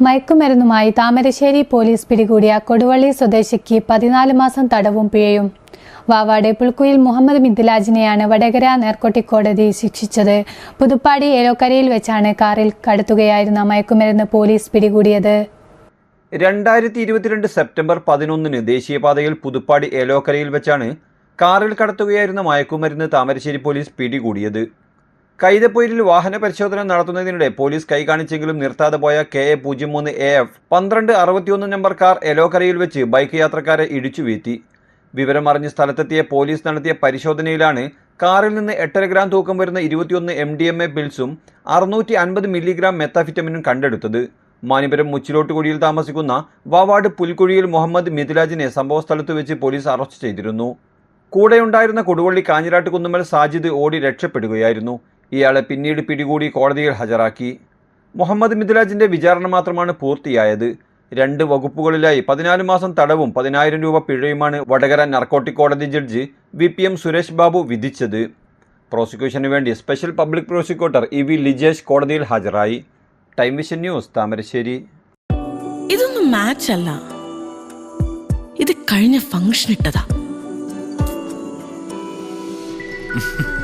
മയക്കുമരുന്നുമായി Thamarassery police പിടികൂടിയ കൊടുവള്ളി സ്വദേശിക്ക് പതിനാല് മാസം തടവും പിഴയും. വാവാട് പുൽക്കുയിൽ മുഹമ്മദ് മിഥിലാജിനെയാണ് വടകര നേർക്കോട്ടി കോടതി ശിക്ഷിച്ചത്. പുതുപ്പാടി ഏലോക്കരയിൽ വെച്ചാണ് കാറിൽ കടത്തുകയായിരുന്ന മയക്കുമരുന്ന് പോലീസ് പിടികൂടിയത്. രണ്ടായിരത്തി ഇരുപത്തിരണ്ട് സെപ്റ്റംബർ പതിനൊന്നിന് ദേശീയപാതയിൽ പുതുപ്പാടി ഏലോക്കരയിൽ വെച്ചാണ് കാറിൽ കടത്തുകയായിരുന്ന മയക്കുമരുന്ന് താമരശ്ശേരി പോലീസ് പിടികൂടിയത്. കൈതപ്പൊയിലിൽ വാഹന പരിശോധന നടത്തുന്നതിനിടെ പോലീസ് കൈ കാണിച്ചെങ്കിലും നിർത്താതെ പോയ കെ എ പൂജ്യം മൂന്ന് എ എഫ് പന്ത്രണ്ട് അറുപത്തിയൊന്ന് നമ്പർ കാർ എലോക്കരയിൽ വെച്ച് ബൈക്ക് യാത്രക്കാരെ ഇടിച്ചു വീഴ്ത്തി. വിവരമറിഞ്ഞ് സ്ഥലത്തെത്തിയ പോലീസ് നടത്തിയ പരിശോധനയിലാണ് കാറിൽ നിന്ന് എട്ടര ഗ്രാം തൂക്കം വരുന്ന ഇരുപത്തിയൊന്ന് എം ഡി എം എ പിൽസും അറുന്നൂറ്റി അൻപത് മില്ലിഗ്രാം മെത്താഫിറ്റമിനും കണ്ടെടുത്തത്. മാനിപുരം മുച്ചിലോട്ടുകുഴിയിൽ താമസിക്കുന്ന വാവാട് പുൽക്കുഴിയിൽ മുഹമ്മദ് മിഥിലാജിനെ സംഭവസ്ഥലത്ത് വെച്ച് പോലീസ് അറസ്റ്റ് ചെയ്തിരുന്നു. കൂടെയുണ്ടായിരുന്ന കൊടുവള്ളി കാഞ്ഞിരാട്ട് കുന്നുമൽ സാജിദ് ഓടി രക്ഷപ്പെടുകയായിരുന്നു. ഇയാളെ പിന്നീട് പിടികൂടി കോടതിയിൽ ഹാജരാക്കി. മുഹമ്മദ് മിദ്ലാജിന്റെ വിചാരണ മാത്രമാണ് പൂർത്തിയായത്. രണ്ട് വകുപ്പുകളിലായി പതിനാല് മാസം തടവും പതിനായിരം രൂപ പിഴയുമാണ് വടകര നർക്കോട്ടിക് കോടതി judge V P M Suresh Babu വിധിച്ചത്. പ്രോസിക്യൂഷന് വേണ്ടി special public prosecutor E V Lijesh കോടതിയിൽ ഹാജരായി. Time vision news Thamarassery. ഇതൊന്നും മാച്ച് അല്ല. ഇത് കഴിഞ്ഞ ഫംഗ്ഷൻ ഇട്ടതാ.